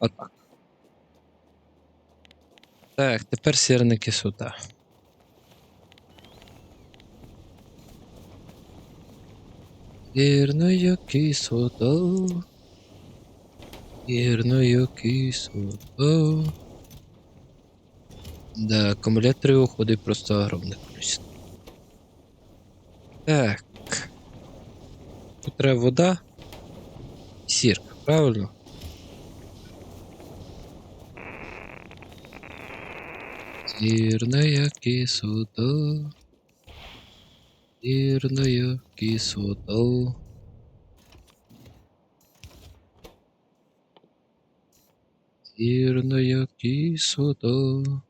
Отак. Так, тепер сірна кислота. Сірною кислотою. Сірною кислотою. Да, акумуляторів уходить просто огромне количество. Так. Тут треба вода. і Сірка, правильно? Сірная кислота. Сірна кислота. Сірна кислота.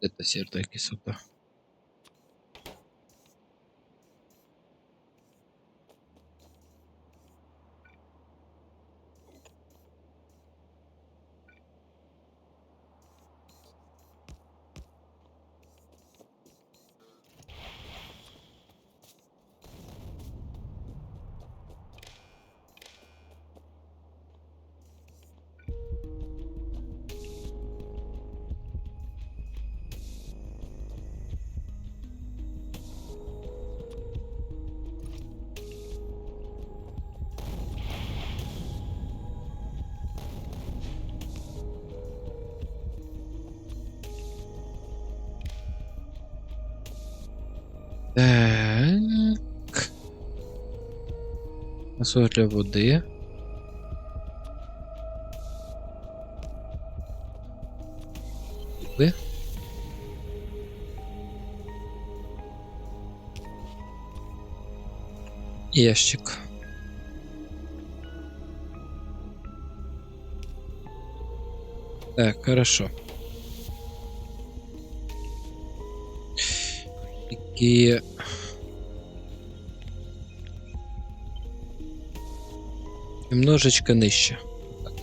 Это сірная кислота. Так. Насос для води. Ви? Ящик. Так, хорошо. Такі Немножечко нижче. Так.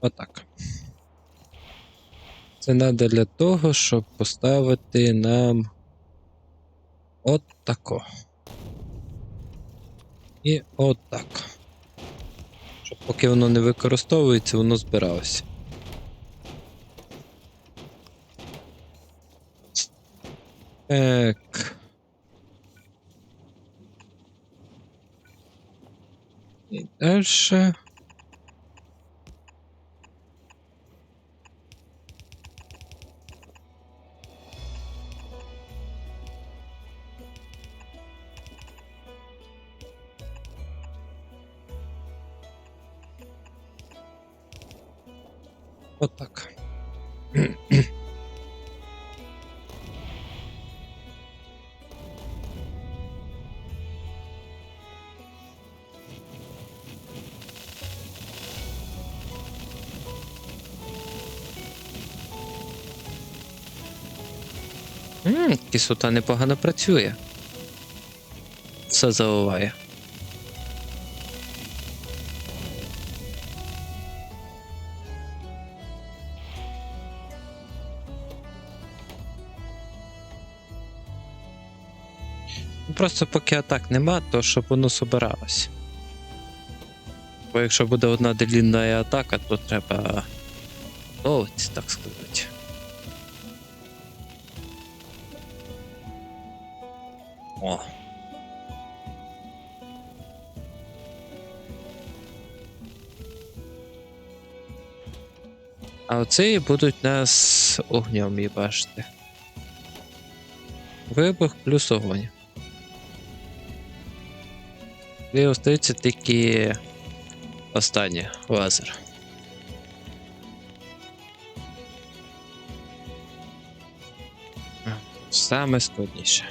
Отак. Це треба для того, щоб поставити нам От тако. І от так. Щоб поки воно не використовується, воно збиралося. Так. І дальше. От так. Кислота непогано працює. Все заливає. Просто поки атак нема, то щоб воно собиралось. Бо якщо буде одна длінна атака, то треба ловити, так сказати. О. А оці будуть нас огнем їбашити. Вибух плюс огонь. І остається тільки останнє лазер. Саме складніше.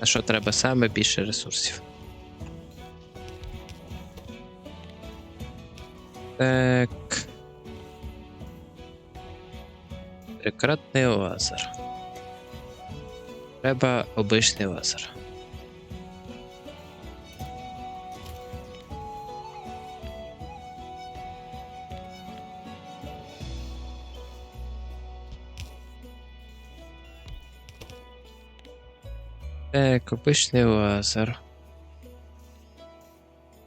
На що треба саме більше ресурсів. Так. Трикратний лазер. Треба обичний лазер. Так, обичний лазер.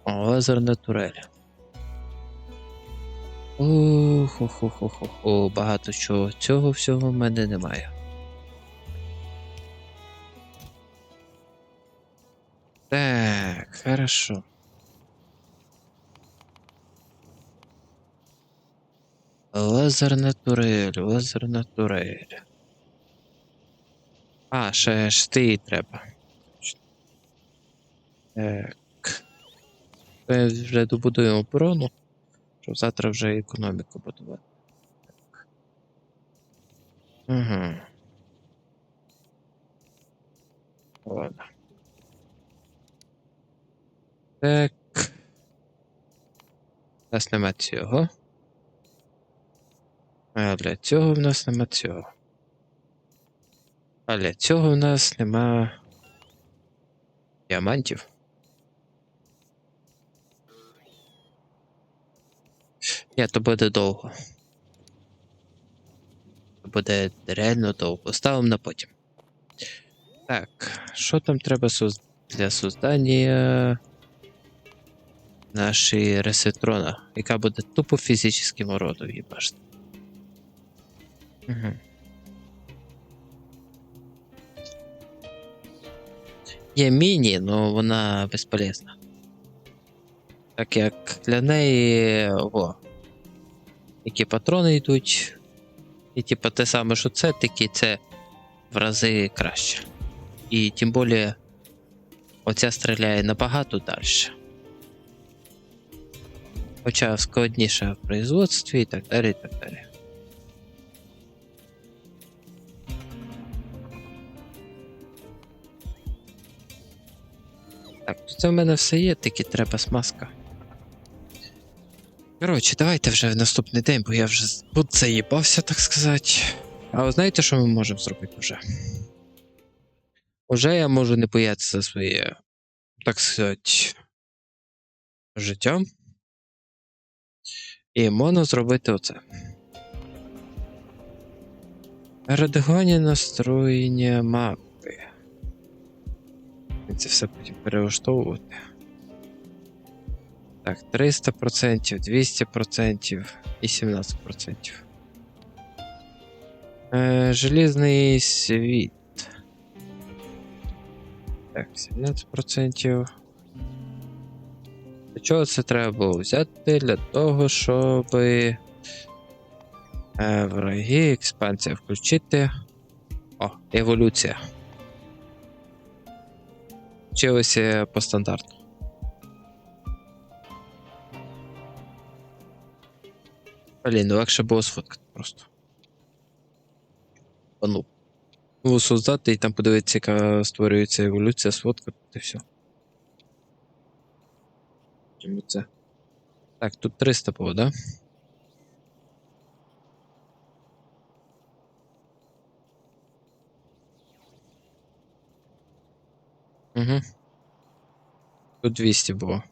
О, лазер натурель. Ох, ох, ох, ох, ох, о, багато чого. Цього всього в мене немає. Так, хорошо. Лазер натурель, лазер натурель. А, ще шти треба. Так. Ми вже добудуємо оборону, щоб завтра вже економіку будувати. Так. Угу. Ладно. Так. У нас нема цього. А для цього в нас нема цього. А для цього в нас нема діамантів. Ні, то буде довго. То буде реально довго. Ставимо на потім. Так, що там треба для создання нашої ресетрона, яка буде тупо фізичним уродом, їбашти. Угу. Є міні, але вона безполезна. Так як для неї. О, які патрони йдуть. І типу те саме, що це, тільки це в рази краще. І тим більше оця стріляє набагато далі. Хоча складніша в производстві і так далі, і так далі. Так, тут у мене все є, тільки треба смазка. Коротше, давайте вже в наступний день, бо я вже тут заїбався, так сказати. А ви знаєте, що ми можемо зробити вже? Уже я можу не боятися своє, так сказати, життя. І можна зробити оце. Редагування настроєння мапи. Це все потім перелаштовувати. Так, 300%, 200% і 17%. Е, желізний світ. Так, 17%. Чого це треба було взяти? Для того, щоб е, експансія включити. О, еволюція. Вчилися по стандарту. Блін, ну легше було сфоткати просто. А ну. Ну, создати і там подивитися, яка створюється еволюція, сфоткати і все. Чому це? Так, тут 300 було, да? Угу. Тут 200 було.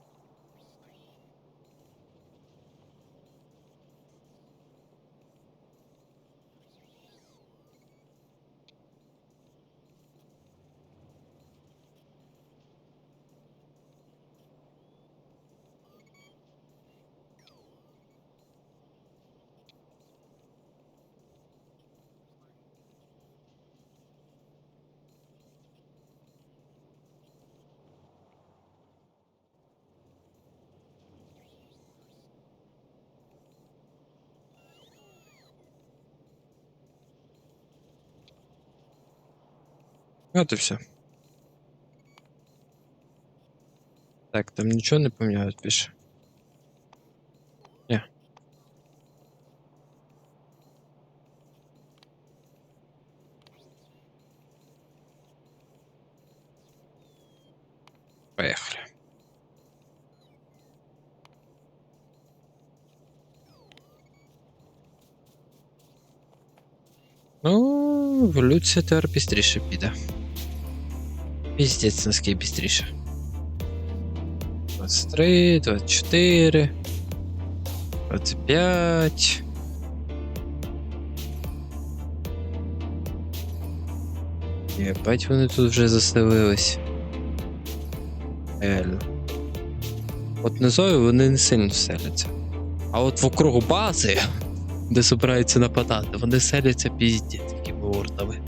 От і все. Так, там нічого не помінялось більше. Ні. Поехали. Ну, еволюція тепер пістріше піде. Піздець, наскільки бістріше. 23, 24, 25. Єбать вони тут вже заселились. Реально. От низою вони не сильно селяться. А от вокруг бази, де збираються нападати, вони селяться піздець такими ордами.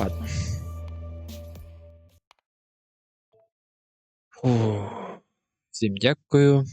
Ладно. Фу. Всім дякую.